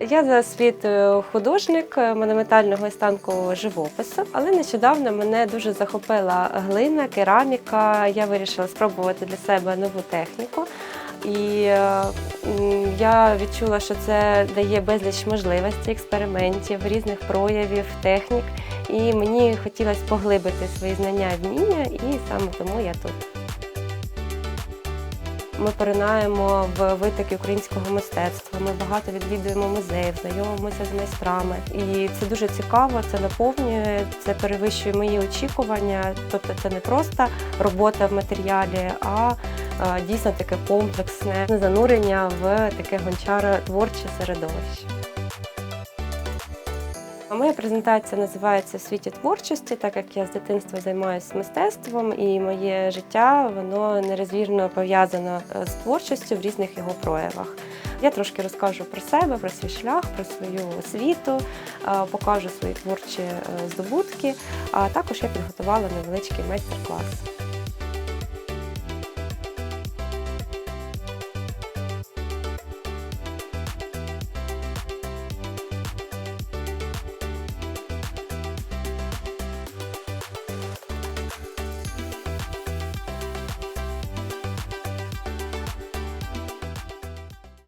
Я за освітою художник монументального і станку живопису, але нещодавно мене дуже захопила глина, кераміка. Я вирішила спробувати для себе нову техніку. І е, я відчула, що це дає безліч можливостей, експериментів, різних проявів, технік. І мені хотілося поглибити свої знання і вміння, і саме тому я тут. Ми поринаємо в витоки українського мистецтва. Ми багато відвідуємо музеїв, знайомимося з майстрами. І це дуже цікаво, це наповнює, це перевищує мої очікування. Тобто це не просто робота в матеріалі, а дійсно таке комплексне занурення в таке гончаро-творче середовище. А Моя презентація називається «В світі творчості, так як я з дитинства займаюся мистецтвом, і моє життя воно нерозрізно пов'язано е, з творчістю в різних його проявах. Я трошки розкажу про себе, про свій шлях, про свою освіту, е, покажу свої творчі е, здобутки, а також я підготувала невеличкий майстер-клас.